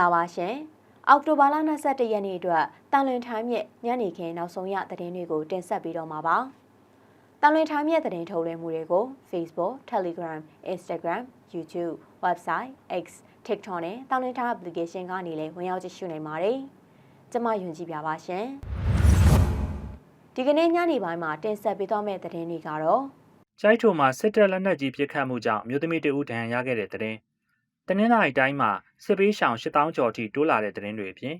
္ဂလာပါရှင်အောက်တိုဘာလ22ရက်နေ့အတွက်တန်လွင်ထိုင်းမြစ်ညနေခင်းနောက်ဆုံးရသတင်းတွေကိုတင်ဆက်ပေးတော့မှာပါတန်လွင်ထိုင်းမြစ်သတင်းထုတ်လွှင့်မှုတွေကို Facebook, Telegram, Instagram, YouTube, Website, X, TikTok နဲ့တန်လွင်ထိုင်း application ကနေလည်းဝင်ရောက်ကြည့်ရှုနိုင်ပါတယ်ကျွန်မယွန်ကြည်ပြပါရှင်ဒီကနေ့ညနေပိုင်းမှာတင်ဆက်ပေးသွားမယ့်သတင်းတွေကတော့ကျိုက်ထိုမှာစစ်တပ်လက်နက်ကြီးပစ်ခတ်မှုကြောင့်မြို့သမီးတဦးဒဏ်ရာရခဲ့တဲ့တဲ့တင်။ တနင်္လာရီတိုင်းမှာစစ်ပေးရှောင်8000ကျော်ထိတိုးလာတဲ့တဲ့တင်တွေအပြင်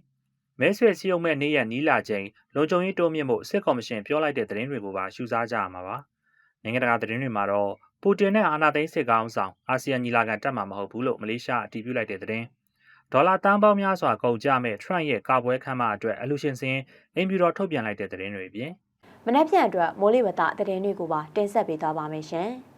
မဲဆွယ်စည်းရုံးမဲ့နေ့ရက်နီးလာချိန်လုံခြုံရေးတိုးမြင့်မှုစစ်ကော်မရှင်ပြောလိုက်တဲ့တဲ့တင်တွေကိုပါရှုစားကြရမှာပါ။နိုင်ငံတကာတဲ့တင်တွေမှာတော့ပူတင်နဲ့အာဏာသိမ်းစစ်ကောင်ဆောင်အာဆီယံညီလာခံတက်မှာမဟုတ်ဘူးလို့မလေးရှားအတည်ပြုလိုက်တဲ့တဲ့တင်။ဒေါ်လာတန်ပေါင်းများစွာကုန်ကျမဲ့ Trump ရဲ့ကာပွဲခန်းမအတွက်အလူရှင်စင်းအင်ပြူတော်ထုတ်ပြန်လိုက်တဲ့တဲ့တင်တွေအပြင်မနက်ဖြန်အတွက်မိုးလေဝသသတင်းတွေကိုပါတင်ဆက်ပေးသွားပါမယ်ရှင်။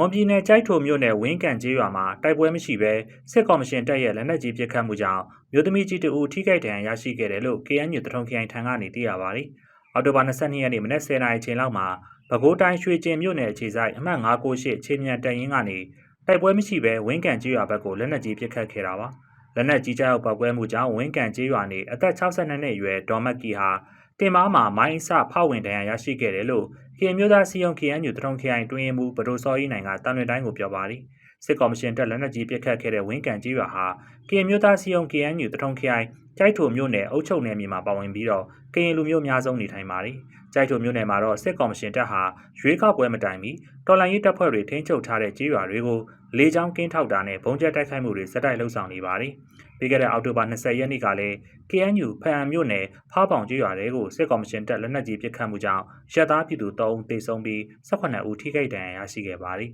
မွန်ပြည်နယ်ကြိုက်ထိုမြို့နယ်ဝင်းကန်ကျေးရွာမှာတိုက်ပွဲမရှိဘဲစစ်ကော်မရှင်တပ်ရဲ့လက်နက်ကြီးပစ်ခတ်မှုကြောင့်မြို့သမီးကြီးတဦးထိခိုက်ဒဏ်ရာရရှိခဲ့တယ်လို့ KNU တထုံခရိုင်ထံကနေသိရပါတယ်။အော်တိုဘာ22ရက်နေ့မနက်10:00နာရီချိန်လောက်မှာပဲခူးတိုင်းရွှေကျင်မြို့နယ်အခြေဆိုင်အမှတ်998ချင်းမြန်တပ်ရင်းကနေတိုက်ပွဲမရှိဘဲဝင်းကန်ကျေးရွာဘက်ကိုလက်နက်ကြီးပစ်ခတ်ခဲ့တာပါ။လက်နက်ကြီးကြောက်ပောက်ကွဲမှုကြောင့်ဝင်းကန်ကျေးရွာနေအသက်62နှစ်အရွယ်ဒေါ်မက်ကီဟာတင်မားမှာမိုင်းအစဖောက်ဝင်ဒဏ်ရာရရှိခဲ့တယ်လို့ ကရင်မျိုးသားစီယုံ KNU တထုံခရိုင်တွင်းရင်မူဗဒိုစောဤနိုင်ကတန်လွင်တိုင်းကိုပြောပါသည်စစ်ကော်မရှင်တက်လက်နက်ကြီးပစ်ခတ်ခဲ့တဲ့ဝင်းကန်ကြီးရွာဟာကရင်မျိုးသားစီယုံ KNU တထုံခရိုင်ကျိုက်ထိုမြို့နယ်အုပ်ချုပ်နယ်မြေမှာပါဝင်ပြီးတော့ကရင်လူမျိုးအများဆုံးနေထိုင်ပါသည်ကျိုက်ထိုမြို့နယ်မှာတော့စစ်ကော်မရှင်တပ်ဟာရွေးကောက်ပွဲမတိုင်မီတော်လိုင်းရေးတပ်ဖွဲ့တွေထိန်းချုပ်ထားတဲ့ကြီးရွာတွေကိုလေကြောင်းကင်းထောက်တာနဲ့ဘုံကျဲတိုက်ခိုက်မှုတွေစက်တိုက်လှုပ်ဆောင်နေပါသည် ပြီးခဲ့တဲ့အောက်တိုဘာ20ရက်နေ့ကလည်း KNU ဖအံမြို့နယ်ဖားပေါင်ကြီးရွာတွေကိုစစ်ကော်မရှင်တပ်လက်နက်ကြီးပစ်ခတ်မှုကြောင့်ရပ်သားပြည်သူ3ဦးသေဆုံးပြီး18ဦးထိခိုက်ဒဏ်ရာရရှိခဲ့ပါသည်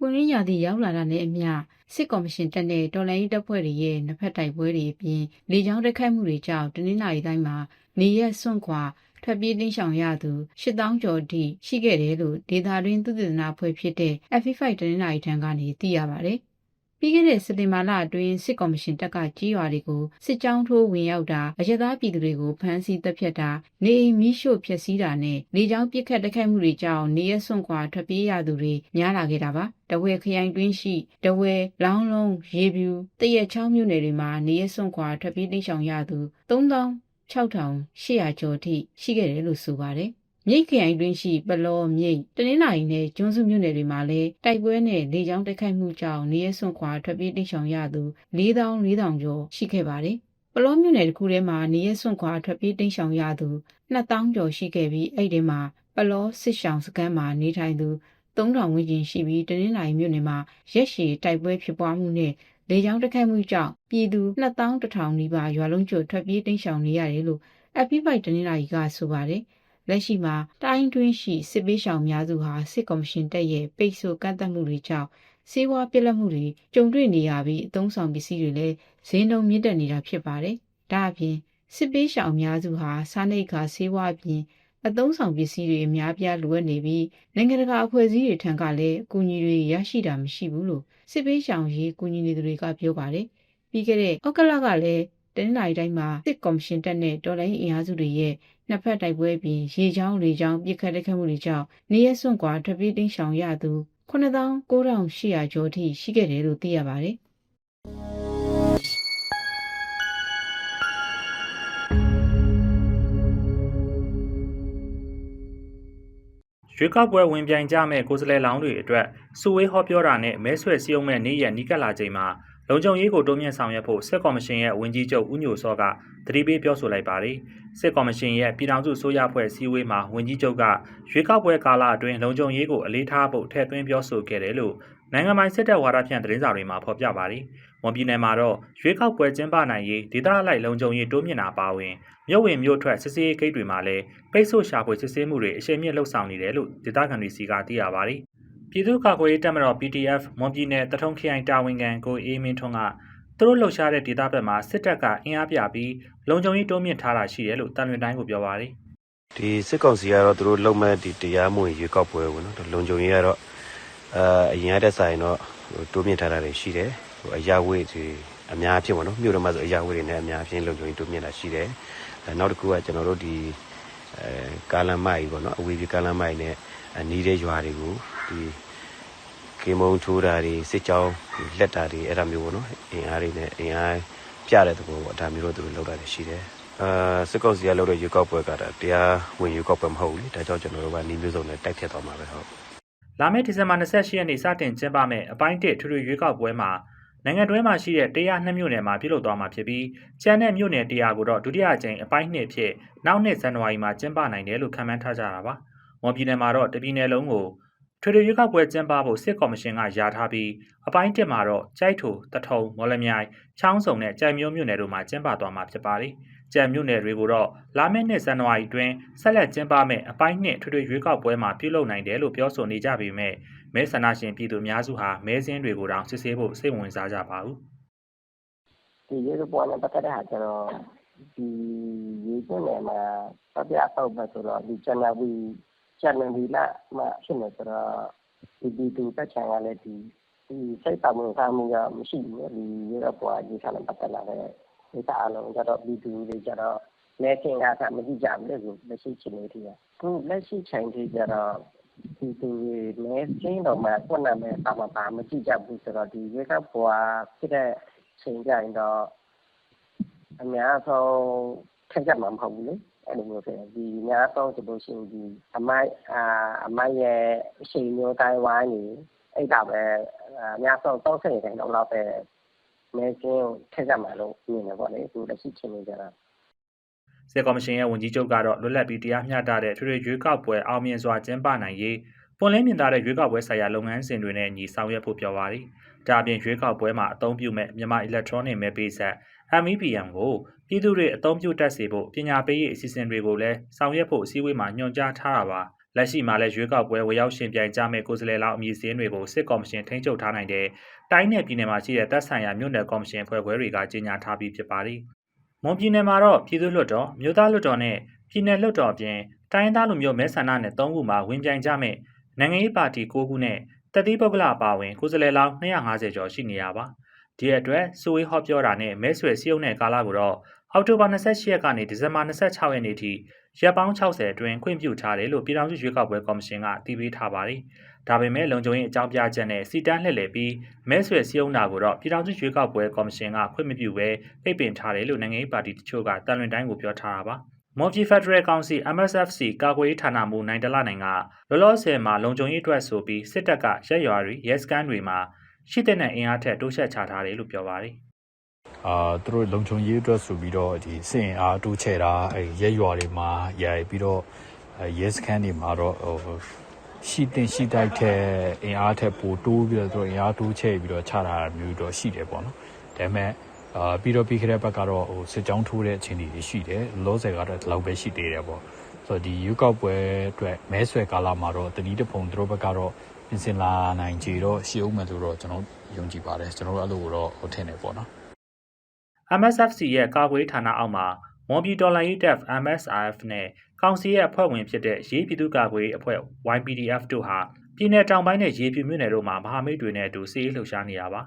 ဝင်ရင်းရာသီရောက်လာတာနဲ့အမျှစစ်ကော်မရှင်တပ်နဲ့တော်လှန်ရေးတပ်ဖွဲ့တွေရဲ့နှစ်ဖက်တိုက်ပွဲတွေအပြင်လေကြောင်းတိုက်ခိုက်မှုတွေကြောင့်တနင်္လာရီတိုင်းမှာနေရက်စွန့်ခွာ ထွက်ပြေးတင်းရှောင်ရသူ8000ကျော်အထိရှိခဲ့တယ်လို့ဒေတာတွင်သုတေသနအဖွဲ့ဖြစ်တဲ့ FF5 တနင်္လာရီထံကနေသိရပါဗျ။ပြီးခဲ့တဲ့စက်တင်ဘာလအတွင်းစစ်ကော်မရှင်တပ်ကကြီးရွာတွေကိုစစ်ကြောင်းထိုးဝင်ရောက်တာအရသာပြည်သူတွေကိုဖမ်းဆီးတပ်ဖြတ်တာနေအိမ်မီးရှို့ဖျက်ဆီးတာနဲ့လေကြောင်းပစ်ခတ်တိုက်ခိုက်မှုတွေကြောင့်နေရစွန့်ခွာထွက်ပြေးရသူတွေများလာခဲ့တာပါတဝဲခရိုင်တွင်းရှိတဝဲလောင်းလုံးရေပြူတရက်ချောင်းမြို့နယ်တွေမှာနေရစွန့်ခွာထွက်ပြေးတိတ်ဆောင်ရသူ 3600ကျော်ထိရှိခဲ့တယ်လို့ဆိုပါတယ်မြိတ်ခရိုင်တွင်းရှိပလောမြိတ်တနင်္လာရီနဲ့ကျွန်းစုမြို့နယ်တွေမှာလည်းတိုက်ပွဲနဲ့လေကြောင်းတိုက်ခိုက်မှုကြောင့်နေရစွန့်ခွာထွက်ပြေးတိတ်ဆောင်ရသူ4400ကျော်ရှိခဲ့ပါတယ်ပလောမြို့နယ်တစ်ခုထဲမှာနေရစွန့်ခွာထွက်ပြေးတိတ်ဆောင်ရသူ2000ကျော်ရှိခဲ့ပြီးအဲ့ဒီမှာပလောစစ်ဆောင်စခန်းမှာနေထိုင်သူ3000ဝန်းကျင်ရှိပြီးတနင်္လာရီမြို့နယ်မှာရက်ရှည်တိုက်ပွဲဖြစ်ပွားမှုနဲ့ လေကြောင်းတိုက်ခိုက်မှုကြောင့်ပြည်သူ2100နီးပါးရွာလုံးကျွတ်ထွက်ပြေးတိမ်းရှောင်နေရတယ်လို့ FP5 တနင်္လာရီကဆိုပါတယ်။လက်ရှိမှာတိုင်းတွင်းရှိစစ်ပေးရှောင်များစုဟာစစ်ကော်မရှင်တပ်ရဲ့ပိတ်ဆို့ကန့်သတ်မှုတွေကြောင့်စေဝါပြက်လက်မှုတွေကြုံတွေ့နေရပြီးအသုံးဆောင်ပစ္စည်းတွေလည်းဈေးနှုန်းမြင့်တက်နေတာဖြစ်ပါတယ်။ဒါအပြင်စစ်ပေးရှောင်များစုဟာစားနိတ်ခါစေဝါအပြင် အသုံးဆောင်ပစ္စည်းတွေအများပြားလိုအပ်နေပြီးနိုင်ငံတကာအဖွဲ့အစည်းတွေထံကလည်းအကူအညီတွေရရှိတာမရှိဘူးလို့စစ်ပေးရှောင်ရေးကူညီနေသူတွေကပြောပါတယ်။ပြီးခဲ့တဲ့ဩကလကလည်းတနင်္လာရီတိုင်းမှာစစ်ကော်မရှင်တပ်နဲ့တော်လိုင်းအင်အားစုတွေရဲ့နှစ်ဖက်တိုက်ပွဲအပြင်ရေချောင်းလေချောင်းပြစ်ခတ်တိုက်ခတ်မှုတွေကြောင့်နေရစွန့်ကွာထွက်ပြေးတိမ်းရှောင်ရသူ9900ကျော်အထိရှိခဲ့တယ်လို့သိရပါတယ်။ ရွေးကောက်ပွဲဝင်ပြိုင်ကြမဲ့ကိုယ်စားလှယ်လောင်းတွေအတွက်စုဝေးဟောပြောတာနဲ့မဲဆွယ်စည်းရုံးမဲ့နေ့ရက်နီးကပ်လာချိန်မှာ လုံခြုံရေးကိုတိုးမြင့်ဆောင်ရွက်ဖို့စစ်ကော်မရှင်ရဲ့ဝန်ကြီးချုပ်ဦးညိုစောကတတိပေးပြောဆိုလိုက်ပါတယ်စစ်ကော်မရှင်ရဲ့ပြည်ထောင်စုဆိုရဖွဲ့စည်းဝေးမှာဝန်ကြီးချုပ်ကရွေးကောက်ပွဲကာလအတွင်းလုံခြုံရေးကိုအလေးထားဖို့ထည့်သွင်းပြောဆိုခဲ့တယ်လို့နိုင်ငံပိုင်စစ်တပ်ဝါဒဖြန့်သတင်းစာတွေမှာဖော်ပြပါတယ်။ဝန်ပြည်နယ်မှာတော့ရွေးကောက်ပွဲကျင်းပနိုင်ရေးဒေသအလိုက်လုံခြုံရေးတိုးမြင့်တာပါဝင်မြို့ဝင်မြို့ထွက်စစ်ဆေးရေးဂိတ်တွေမှာလည်းပိတ်ဆို့ရှာဖွေစစ်ဆေးမှုတွေအရှိန်မြင့်လှုပ်ဆောင်နေတယ်လို့ဒေသခံတွေစီကသိရပါတယ်။ ပြည်သူ့ကာကွယ်ရေးတပ်မတော် PDF မွန်ပြည်နယ်တထုံခရိုင်တာဝန်ခံကိုအေးမင်းထွန်းကသူတို့လှုပ်ရှားတဲ့ဒေသဘက်မှာစစ်တပ်ကအင်အားပြပြီးလုံခြုံရေးတိုးမြင့်ထားတာရှိတယ်လို့တန်လွင်တိုင်းကိုပြောပါတယ်ဒီစစ်ကောင်စီကတော့သူတို့လုံမဲ့ဒီတရားမဝင်ရွေးကောက်ပွဲဝင်နော်လုံခြုံရေးကတော့အာအရင်ရတဲ့ဆိုင်တော့ဟိုတိုးမြင့်ထားတာတွေရှိတယ်ဟိုအရာဝိတ်တွေအများအဖြစ်ပေါ့နော်မြို့တော်မှာဆိုအရာဝိတ်တွေနဲ့အများအဖြစ်လုံခြုံရေးတိုးမြင့်တာရှိတယ်အဲနောက်တစ်ခုကကျွန်တော်တို့ဒီအဲကာလမိုက်ပေါ့နော်အဝေးပြေကာလမိုက်နဲ့အနီးတဲ့ရွာတွေကို ဒီကေမုံထိုးတာတွေစစ်ကြောင်းလက်တာတွေအဲ့ဒါမျိုးပေါ့နော်အင်အားတွေနဲ့အင်အားပြတဲ့သဘောပေါ့ဒါမျိုးတော့သူတို့လောက်တာတွေရှိတယ်အာစစ်ကောက်စီကလောက်တဲ့ရွေးကောက်ပွဲကတရားဝင်ရွေးကောက်ပွဲမဟုတ်ဘူးလေဒါကြောင့်ကျွန်တော်တို့ကနှီးမျိုးစုံနဲ့တိုက်ဖြတ်သွားမှာပဲဟုတ်လာမယ့်ဒီဇင်ဘာ28ရက်နေ့စတင်ကျင်းပမယ့်အပိုင်း1ထွေထွေရွေးကောက်ပွဲမှာနိုင်ငံတွင်းမှာရှိတဲ့တရား2မြို့နယ်မှာပြုလုပ်သွားမှာဖြစ်ပြီးကျန်တဲ့မြို့နယ်တရားကိုတော့ဒုတိယအကြိမ်အပိုင်း2ဖြစ်နောက်နှစ်ဇန်နဝါရီမှာကျင်းပနိုင်တယ်လို့ခန့်မှန်းထားကြတာပါ။မော်ပြည်နယ်မှာတော့တပြည်နယ်လုံးကို ထွေထွေရွေးကောက်ပွဲကျင်းပဖို့စစ်ကော်မရှင်ကယာထားပြီးအပိုင်း1မှာတော့ကြိုက်ထိုတထုံမော်လမြိုင်ချောင်းစုံနဲ့ကြိုင်မျိုးမြို့နယ်တို့မှာကျင်းပသွားမှာဖြစ်ပါတယ်။ကျန်မြို့နယ်တွေကိုတော့လာမယ့်နှစ်ဇန်နဝါရီတွင်ဆက်လက်ကျင်းပမယ့်အပိုင်း2ထွေထွေရွေးကောက်ပွဲမှာပြုလုပ်နိုင်တယ်လို့ပြောဆိုနေကြပေမဲ့မဲဆန္ဒရှင်ပြည်သူအများစုဟာမဲစင်းတွေကိုတောင်စစ်ဆေးဖို့စိတ်ဝင်စားကြပါဘူးဒီရေကပေါ်နဲ့ပတ်သက်တဲ့ဟာကျတော့ဒီရေကျင်းနယ်မှာတပြအဆောက်ပဲဆိုတော့ဒီဇန်နဝါရီ ဇန်နဝါရီလမှာဖြစ်နေဆိုတော့ဒီဒီတူတက်ချင်ကလည်းဒီဒီစိတ်ပါမှုစားမှုကမရှိဘူးဒီရေကပေါ်ဒီစားနဲ့ပတ်သက်လာတဲ့ဒီစားအလုံးကျတော့ဒီတူတွေကျတော့လက်ခင်ကသာမကြည့်ကြဘူးလေကိုလက်ရှိချိန်လေးတည်းကခုလက်ရှိချိန်တည်းကျတော့ဒီတူတွေမဲစင်းတော့မှကိုယ်နာမည်ပါမပါမကြည့်ကြဘူးဆိုတော့ဒီရေကပေါ်ဖြစ်တဲ့ချိန်ကြရင်တော့အများဆုံးထက်ကြမှာမဟုတ်ဘူးလေ အဲ့လိုမျိုးဖြစ်တယ်ဒီအများဆုံးဆိုလို့ရှိရင်ဒီအမိုက်အာအမိုက်ရဲ့အချိန်မျိုးတိုင်းဝိုင်းနေအဲ့ဒါပဲအများဆုံး30တိုင်းတော့လောက်ပဲမဲကင်းထက်ကြမှာလို့မြင်တယ်ပေါ့လေသူလက်ရှိချင်းနေကြတာစစ်ကော်မရှင်ရဲ့ဝန်ကြီးချုပ်ကတော့လွတ်လပ်ပြီးတရားမျှတတဲ့ထွေထွေရွေးကောက်ပွဲအောင်မြင်စွာကျင်းပနိုင်ရေးပွန်လင်းမြင်သာတဲ့ရွေးကောက်ပွဲဆိုင်ရာလုပ်ငန်းစဉ်တွေနဲ့ညီဆောင်ရွက်ဖို့ပြောပါရည်ဒါအပြင်ရွေးကောက်ပွဲမှာအသုံးပြုမဲ့မြန်မာ electronic မဲပေးဆက် MEPM ကိုပြည်သူတွေအသုံးပြုတတ်စေဖို့ပညာပေးရေးအစီအစဉ်တွေကိုလည်းဆောင်ရွက်ဖို့အစည်းအဝေးမှာညွှန်ကြားထားတာပါလက်ရှိမှာလည်းရွေးကောက်ပွဲဝေရောက်ရှင်ပြိုင်ကြမဲ့ကိုယ်စားလှယ်လောက်အမည်စင်းတွေကိုစစ်ကော်မရှင်ထိန်းချုပ်ထားနိုင်တဲ့တိုင်းနယ်ပြည်နယ်မှာရှိတဲ့တပ်ဆိုင်ရာမြို့နယ်ကော်မရှင်ဖွဲ့ခွဲတွေကကြီးညာထားပြီးဖြစ်ပါတယ်။မွန်ပြည်နယ်မှာတော့ပြည်သူ့လွှတ်တော်မြို့သားလွှတ်တော်နဲ့ပြည်နယ်လွှတ်တော်အပြင်တိုင်းရင်းသားလူမျိုးမဲဆန္ဒနယ်၃ခုမှာဝင်ပြိုင်ကြမဲ့နိုင်ငံရေးပါတီ၉ခုနဲ့တတိပုဂ္ဂလအပါအဝင်ကိုယ်စားလှယ်လောင်း250ကျော်ရှိနေရပါ။ ဒီအတွက်စူဝေးဟောပြောတာနဲ့မဲဆွယ်စည်းရုံးတဲ့ကာလကိုတော့အောက်တိုဘာ28ရက်ကနေဒီဇင်ဘာ26ရက်နေ့ထိရက်ပေါင်း60အတွင်းခွင့်ပြုထားတယ်လို့ပြည်ထောင်စုရွေးကောက်ပွဲကော်မရှင်ကတည်ပြီးထားပါတယ်။ဒါပေမဲ့လုံခြုံရေးအကြောင်းပြချက်နဲ့စီတန်းလှည့်လည်ပြီးမဲဆွယ်စည်းရုံးတာကိုတော့ပြည်ထောင်စုရွေးကောက်ပွဲကော်မရှင်ကခွင့်မပြုဘဲပိတ်ပင်ထားတယ်လို့နိုင်ငံရေးပါတီတချို့ကတန်လွင်တိုင်းကိုပြောထားတာပါ။မော်ပြည်ဖက်ဒရယ်ကောင်စီ MSFC ကာကွယ်ရေးဌာနမှနိုင်တလနိုင်ကလောလောဆယ်မှာလုံခြုံရေးအတွက်ဆိုပြီးစစ်တပ်ကရက်ရွာတွေရဲစခန်းတွေမှာ ရှိတဲ့အင်အားထက်တိုးချက်ချထားတယ်လို့ပြောပါတယ်။အာသူတို့လုံခြုံရေးအတွက်ဆိုပြီးတော့ဒီစင်အားတိုးချဲ့တာအဲရဲရွာတွေမှာရိုက်ပြီးတော့အဲရဲစခန်းတွေမှာတော့ဟိုရှိတင်ရှိတိုက်တဲ့အင်အားထက်ပိုတိုးပြီးတော့သူတို့အင်အားတိုးချဲ့ပြီးတော့ချတာမျိုးတော့ရှိတယ်ပေါ့နော်ဒါပေမဲ့အာပြီးတော့ပြီးခဲ့တဲ့ဘက်ကတော့ဟိုစစ်ကြောင်းထိုးတဲ့အခြေအနေတွေရှိတယ်လောဆယ်ကတော့ဒီလောက်ပဲရှိသေးတယ်ပေါ့ဆိုတော့ဒီယူကောက်ပွဲအတွက်မဲဆွယ်ကာလမှာတော့တတိတဖုံသူတို့ဘက်ကတော့ ပြင်ဆင်လာနိုင်ကြတော့ရှိအောင်မယ်လို့တော့ကျွန်တော်ယုံကြည်ပါတယ်ကျွန်တော်တို့အဲ့လိုတော့ဟိုထင်နေပေါ့နော် MSFC ရဲ့ကာကွယ်ဌာနအောက်မှာမွန်ပြည်တော်လှန်ရေးတပ် MSRF နဲ့ကောင်စီရဲ့အဖွဲ့ဝင်ဖြစ်တဲ့ရေးပြည်သူ့ကာကွယ်ရေးအဖွဲ့ YPDF တို့ဟာပြည်내တောင်ပိုင်းနဲ့ရေပြူမြို့နယ်တို့မှာမဟာမိတ်တွေနဲ့အတူစီးရေးလှုပ်ရှားနေရပါ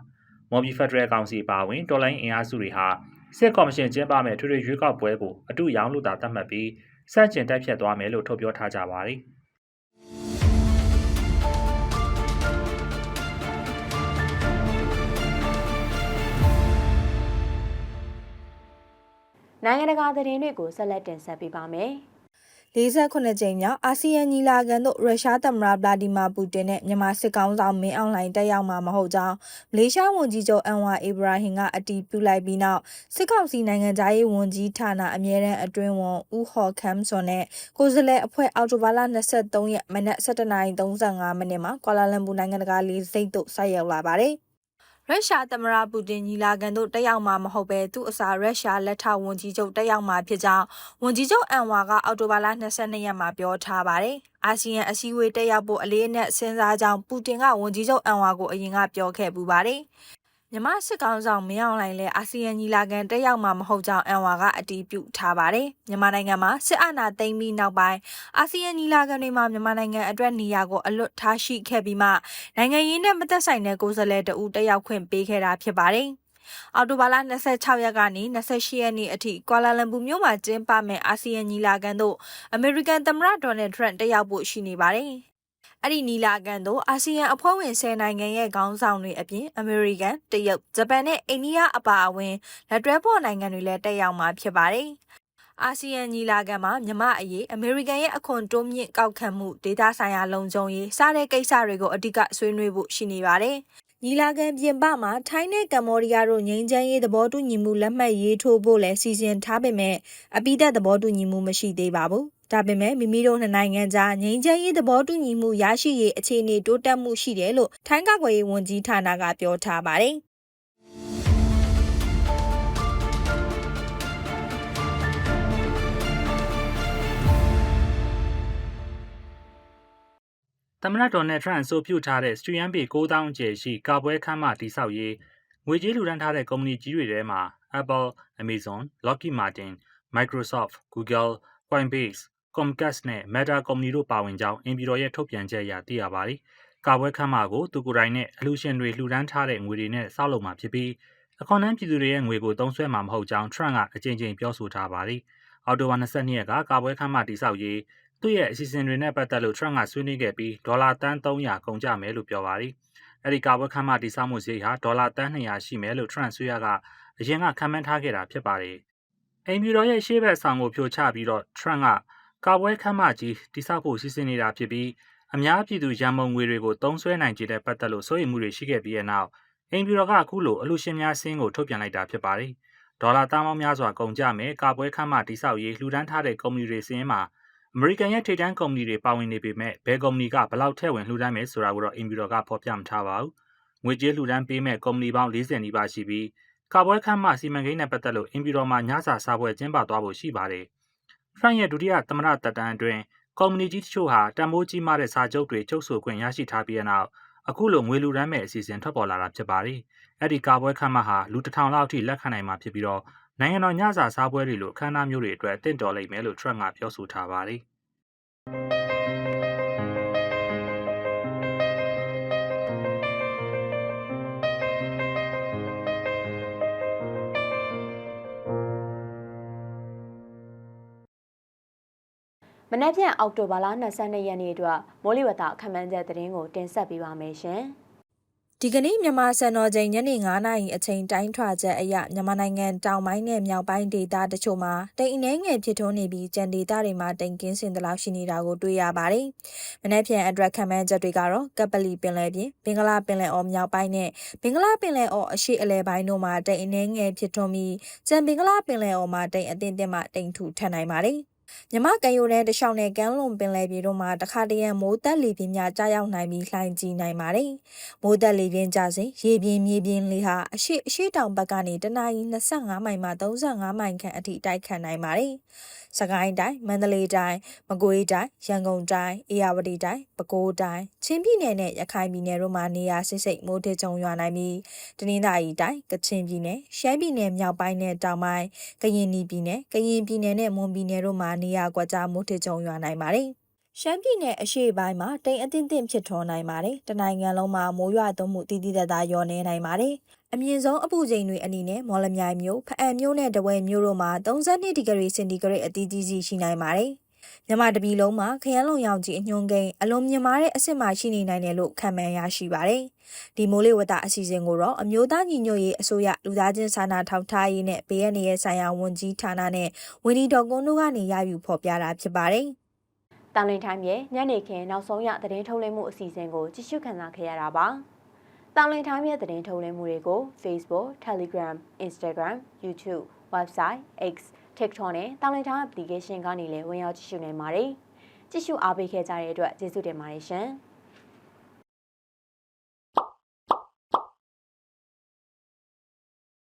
မွန်ပြည်ဖက်ဒရယ်ကောင်စီပါဝင်တော်လိုင်းအင်အားစုတွေဟာစစ်ကော်မရှင်ကျင်းပမဲ့ထွေထွေရွေးကောက်ပွဲကိုအတူရောင်းလို့သာသတ်မှတ်ပြီးစန့်ကျင်တက်ဖြတ်သွားမယ်လို့ထုတ်ပြောထားကြပါတယ် နိုင်ငံတကာသတင်းတွေကိုဆက်လက်တင်ဆက်ပေးပါမယ်။48ကြိမ်မြောက်အာဆီယံညီလာခံသို့ရုရှားသမ္မတဗလာဒီမာပူတင်နဲ့မြန်မာစစ်ကောင်ဆောင်မင်းအောင်လှိုင်တက်ရောက်မှာမဟုတ်ကြောင်းမလေးရှားဝန်ကြီးချုပ်အန်ဝါအေဘရာဟင်ကအတည်ပြုလိုက်ပြီးနောက်စစ်ကောင်စီနိုင်ငံသားရေးဝန်ကြီးဌာနအမြဲတမ်းအတွင်းဝန်ဦးဟော်ခမ်ဆွန်နဲ့ကိုယ်စားလှယ်အဖွဲ့အောက်တိုဘာလ23ရက်မနက်7:35မိနစ်မှာကွာလာလမ်ပူနိုင်ငံတကာလေဆိပ်သို့ဆိုက်ရောက်လာပါတယ် ရုရှားသမ္မတပူတင်ညီလာခံသို့တက်ရောက်မှာမဟုတ်ဘဲသူ့အစားရုရှားလက်ထောက်ဝန်ကြီးချုပ်တက်ရောက်မှာဖြစ်ကြောင်းဝန်ကြီးချုပ်အန်ဝါကအောက်တိုဘာလ22ရက်မှာပြောထားပါတယ်။အာဆီယံအစည်းအဝေးတက်ရောက်ဖို့အလေးအနက်စဉ်းစားကြောင်းပူတင်ကဝန်ကြီးချုပ်အန်ဝါကိုအရင်ကပြောခဲ့ပူပါတယ်။ မြမစစ်ကောင်ဆောင်မင်းအောင်လှိုင်လည်းအာဆီယံညီလာခံတက်ရောက်မှာမဟုတ်ကြောင်းအန်ဝါကအတည်ပြုထားပါတယ်။မြန်မာနိုင်ငံမှာစစ်အာဏာသိမ်းပြီးနောက်ပိုင်းအာဆီယံညီလာခံတွေမှာမြန်မာနိုင်ငံအတွက်နေရာကိုအလွတ်ထားရှိခဲ့ပြီးမှနိုင်ငံရေးနဲ့မသက်ဆိုင်တဲ့ကိုယ်စားလှယ်တဦးတက်ရောက်ခွင့်ပေးခဲ့တာဖြစ်ပါတယ်။အော်တိုဘာလ26ရက်ကနေ28ရက်နေ့အထိကွာလာလမ်ပူမြို့မှာကျင်းပမယ့်အာဆီယံညီလာခံသို့အမေရိကန်သမ္မတဒေါ်နယ်ထရန့်တက်ရောက်ဖို့ရှိနေပါတယ်။ အဲ့ဒီနီလာကန်တို့အာဆီယံအဖွဲ့ဝင်10နိုင်ငံရဲ့ခေါင်းဆောင်တွေအပြင်အမေရိကန်၊တရုတ်၊ဂျပန်နဲ့အိန္ဒိယအပါအဝင်လက်တွဲဖော်နိုင်ငံတွေလည်းတက်ရောက်မှာဖြစ်ပါတယ်။အာဆီယံညီလာခံမှာမြမအရေးအမေရိကန်ရဲ့အခွန်တိုးမြင့်ကောက်ခံမှုဒေသဆိုင်ရာလုံခြုံရေးစတဲ့ကိစ္စတွေကိုအဓိကဆွေးနွေးဖို့ရှိနေပါတယ်။ညီလာခံပြင်ပမှာထိုင်းနဲ့ကမ္ဘောဒီးယားတို့ငြိမ်းချမ်းရေးသဘောတူညီမှုလက်မှတ်ရေးထိုးဖို့လည်းစီစဉ်ထားပေမဲ့အပိသက်သဘောတူညီမှုမရှိသေးပါဘူး။ ဒါပေမဲ့မိမိတို့နှစ်နိုင်ငံကြားငြိမ်းချမ်းရေးသဘောတူညီမှုရရှိရေးအခြေအနေတိုးတက်မှုရှိတယ်လို့ထိုင်းကာကွယ်ရေးဝန်ကြီးဌာနကပြောထားပါတယ်။သမ္မတဒေါ်နယ်ထရန့်အဆိုပြုထားတဲ့စတူယန်ပေ9000ကျယ်ရှိကာပွဲခန်းမတိဆောက်ရေးငွေကြေးလှူဒန်းထားတဲ့ကုမ္ပဏီကြီးတွေထဲမှာ Apple, Amazon, Lockheed Martin, Microsoft, Google, Coinbase, Comcast နဲ့ Meta ကုမ္ပဏီတို့ပါဝင်ကြောင်းအင်ပြည်တော်ရဲ့ထုတ်ပြန်ချက်အရသိရပါတယ်။ကာပွဲခန်းမကိုသူကိုယ်တိုင်နဲ့အလှူရှင်တွေလှူဒန်းထားတဲ့ငွေတွေနဲ့ဆောက်လုပ်မှာဖြစ်ပြီးအခွန်ထမ်းပြည်သူတွေရဲ့ငွေကိုသုံးစွဲမှာမဟုတ်ကြောင်း Trump ကအကြိမ်ကြိမ်ပြောဆိုထားပါတယ်။အော်တိုဘာ22ရက်ကကာပွဲခန်းမတိဆောက်ရေးသူ့ရဲ့အစီအစဉ်တွေနဲ့ပတ်သက်လို့ Trump ကဆွေးနွေးခဲ့ပြီးဒေါ်လာတန်း300ကုန်ကျမယ်လို့ပြောပါတယ်။အဲဒီကာပွဲခန်းမတိဆောက်မှုစရိတ်ဟာဒေါ်လာတန်း200ရှိမယ်လို့ Trump ဆွေးရကအရင်ကခန့်မှန်းထားခဲ့တာဖြစ်ပါတယ်။အိမ်ဖြူတော်ရဲ့ရှေ့ဘက်ဆောင်ကိုဖြိုချပြီးတော့ Trump က ကာပွဲခန်းမကြီးတိဆောက်ဖို့စီစဉ်နေတာဖြစ်ပြီးအများပြည်သူရန်မုံငွေတွေကိုတုံးဆွဲနိုင်ကြတဲ့ပတ်သက်လို့စိုးရိမ်မှုတွေရှိခဲ့ပြီးတဲ့နောက်အိမ်ဖြူတော်ကအခုလိုအလှရှင်များစင်းကိုထုတ်ပြန်လိုက်တာဖြစ်ပါတယ်။ဒေါ်လာတန်းပေါင်းများစွာကုန်ကျမယ်ကာပွဲခန်းမတိဆောက်ရေးလှူဒန်းထားတဲ့ကုမ္ပဏီတွေစင်းမှာအမေရိကန်ရဲ့ထိပ်တန်းကုမ္ပဏီတွေပါဝင်နေပေမဲ့ဘယ်ကုမ္ပဏီကဘယ်လောက်ထည့်ဝင်လှူဒန်းမယ်ဆိုတာကိုတော့အင်ဘီတော်ကဖော်ပြမထားပါဘူး။ငွေကြေးလှူဒန်းပေးမဲ့ကုမ္ပဏီပေါင်း40နီးပါးရှိပြီးကာပွဲခန်းမစီမံကိန်းနဲ့ပတ်သက်လို့အင်ဘီတော်မှာညစာစားပွဲကျင်းပသွားဖို့ရှိပါတယ်။ ဖရန့်ရဲ့ဒုတိယသမ္မတတပ်တန်းအတွင်းကုမ္ပဏီကြီးတချို့ဟာတန်ဖိုးကြီးမားတဲ့စာချုပ်တွေချုပ်ဆိုခွင့်ရရှိထားပြီးတဲ့နောက်အခုလိုငွေလူရမ်းမဲ့အစီအစဉ်ထွက်ပေါ်လာတာဖြစ်ပါတယ်။အဲ့ဒီကာပွဲခန်းမဟာလူတစ်ထောင်လောက်အထိလက်ခံနိုင်မှာဖြစ်ပြီးတော့နိုင်ငံတော်ညစာစားပွဲတွေလိုအခမ်းအနားမျိုးတွေအတွက်တင့်တော်လိမ့်မယ်လို့ Trump ကပြောဆိုထားပါတယ်။ နက်ဖြန်အောက်တိုဘာလ22ရက်နေ့အတွက်မိုးလေဝသခန့်မှန်းချက်သတင်းကိုတင်ဆက်ပေးပါမယ်ရှင်။ဒီကနေ့မြန်မာစံတော်ချိန်ညနေ9:00နာရီအချိန်တိုင်းထွာချက်အရမြန်မာနိုင်ငံတောင်ပိုင်းနဲ့မြောက်ပိုင်းဒေသတချို့မှာတိမ်အနှဲငယ်ဖြစ်ထွန်းနေပြီးကြံဒေသတွေမှာတိမ်ကင်းစင်တလောက်ရှိနေတာကိုတွေ့ရပါတယ်။မနေ့ပြန်အတွက်ခံမှန်းချက်တွေကတော့ကပလီပင်လယ်ပြင်ဘင်္ဂလားပင်လယ်အော်မြောက်ပိုင်းနဲ့ဘင်္ဂလားပင်လယ်အော်အရှေ့အလယ်ပိုင်းတို့မှာတိမ်အနှဲငယ်ဖြစ်ထွန်းပြီးကြံဘင်္ဂလားပင်လယ်အော်မှာတိမ်အသင့်အင့်မှတိမ်ထူထပ်နိုင်ပါတယ်။ မြမကံရိုတဲ့တလျှောက်နဲ့ကမ်းလွန်ပင်လယ်ပြင်တို့မှာတခါတရံမိုးတက်လေပြင်းများကြားရောက်နိုင်ပြီးလှိုင်းကြီးနိုင်ပါတယ်။မိုးတက်လေပြင်းကြစဉ်ရေပြင်းမြေပြင်းလေဟာအရှိအရှိတောင်ဘက်ကနေတနအီ25မိုင်မှ35မိုင်ခန့်အထိတိုက်ခတ်နိုင်ပါတယ်။စကိုင်းတိုင်းမန္တလေးတိုင်းမကွေးတိုင်းရန်ကုန်တိုင်းအေရဝတီတိုင်းပဲခူးတိုင်းချင်းပြည်နယ်နဲ့ရခိုင်ပြည်နယ်တို့မှာနေရာစိစိတ်မိုးထကြုံရွာနိုင်ပြီးတနင်္သာရီတိုင်းကချင်ပြည်နယ်ရှမ်းပြည်နယ်မြောက်ပိုင်းနဲ့တောင်ပိုင်းကရင်ပြည်နယ်ကရင်ပြည်နယ်နဲ့မွန်ပြည်နယ်တို့မှာနေရာကွက်ကြားမိုးထကြုံရွာနိုင်ပါတယ်ရှမ်းပြည်နယ်အရှေ့ပိုင်းမှာတိမ်အထင်ထင်ဖြစ်ထွန်းနိုင်ပါတယ်။တနိုင်ငံလုံးမှာမိုးရွာသွန်းမှုတည်တည်တသာရောနေနိုင်ပါတယ်။အမြင့်ဆုံးအပူချိန်တွေအနေနဲ့မော်လမြိုင်မြို့ဖအံမြို့နဲ့တဝဲမြို့တို့မှာ32ဒီဂရီစင်တီဂရိတ်အသီးသီးစီရှိနိုင်ပါတယ်။ မြန်မာတပြည်လုံးမှာခရမ်းလုံရောင်ကြီးအညွှန်းကိန်းအလွန်မြင့်မားတဲ့အဆင့်မှရှိနေနိုင်တယ်လို့ခန့်မှန်းရရှိပါတယ်။ဒီမိုးလေဝသအစီအစဉ်ကိုတော့အမျိုးသားညီညွတ်ရေးအစိုးရလူသားချင်းစာနာထောက်ထားရေးနဲ့ဘေးရန်ရဲ့ဆိုင်ရာဝန်ကြီးဌာနနဲ့ဝန်ကြီးတော်ကွန်းတို့ကနေရယူဖော်ပြတာဖြစ်ပါတယ်။တန်လွင်တိုင်းရဲ့ညနေခင်းနောက်ဆုံးရသတင်းထုတ်လွှင့်မှုအစီအစဉ်ကိုကြည့်ရှုခံစားခဲ့ရတာပါ။တန်လွင်တိုင်းရဲ့သတင်းထုတ်လွှင့်မှုတွေကို Facebook, Telegram, Instagram, YouTube, Website, X, TikTok နဲ့တန်လွင်တိုင်း application ကနေလည်းဝင်ရောက်ကြည့်ရှုနိုင်ပါတယ်။ကြည့်ရှုအားပေးခဲ့ကြတဲ့အတွက်ကျေးဇူးတင်ပါတယ်ရှင်။